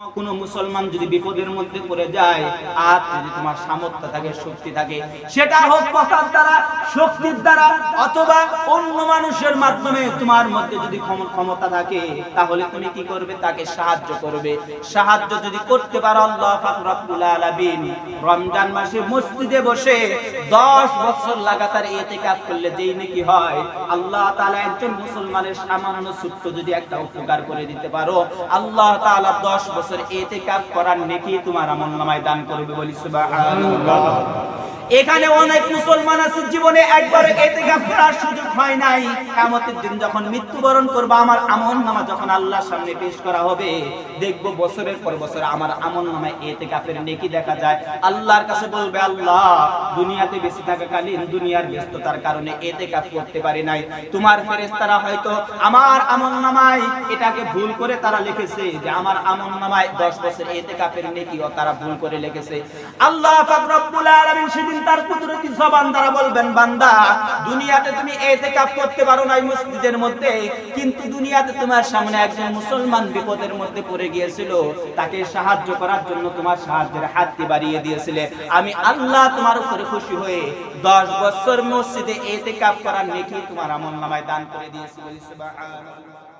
কোন মুসলমান যদি বিপদের মধ্যে পড়ে যায়, আর যদি তোমার সামর্থ্য থাকে, শক্তি থাকে, সেটা হোক কথার দ্বারা, শক্তির দ্বারা, অথবা অন্য মানুষের মাধ্যমে তোমার মধ্যে যদি ক্ষমতা থাকে, তাহলে তুমি কি করবে? তাকে সাহায্য করবে। সাহায্য যদি করতে পারো আল্লাহ রমজান মাসে মসজিদে বসে 10 বছর লাগাতার ইতিকাফ করলে যেই নাকি হয়, আল্লাহ তাআলা একজন মুসলমানের সামান্য ছোট্ট যদি একটা উপকার করে দিতে পারো, আল্লাহ তাআলা 10 বছর ইতিকাফ করার নেকি তোমার আমল নামায় দান করবে বলি সুবহানাল্লাহ। এখানে অনেক মুসলমান আছে, জীবনে একবার এতে কাপ করার সুযোগ হয় নাই। কিয়ামতের দিন যখন মৃত্যুবরণ করবে, আমার আমল নামা যখন আল্লাহর সামনে পেশ করা হবে, দেখব বছরের পর বছর আমার আমল নামায় ইতিকাফের নেকি দেখা যায়। আল্লাহর কাছে বলবে, আল্লাহ, দুনিয়াতে বেঁচে থাকাকালীন দুনিয়ার ব্যস্ততার কারণে ইতিকাফ করতে পারি নাই। তোমার ফেরেশতারা হয়তো আমার আমল নামায় এটাকে ভুল করে তারা লিখেছে যে আমার আমল নামায় 10 বছর ইতিকাফের নেকিও তারা ভুল করে লিখেছে। আল্লাহ সেদিন তার কুদরতি জবান দ্বারা বলবেন, বান্দা, দুনিয়াতে তুমি ইতিকাফ করতে পারো নাই মসজিদের মধ্যে, কিন্তু দুনিয়াতে তোমার সামনে একজন মুসলমান বিপদের মধ্যে পড়ে গিয়েছিল, তাকে সাহায্য করার জন্য তোমার সাহায্যের হাতটি বাড়িয়ে দিয়েছিলে। আমি আল্লাহ তোমার উপরে খুশি হয়ে 10 বছর মসজিদে এতে কাপ করার নেকি তোমার আমল নামায় দান করে দিয়েছি বলি সুবহানাল্লাহ।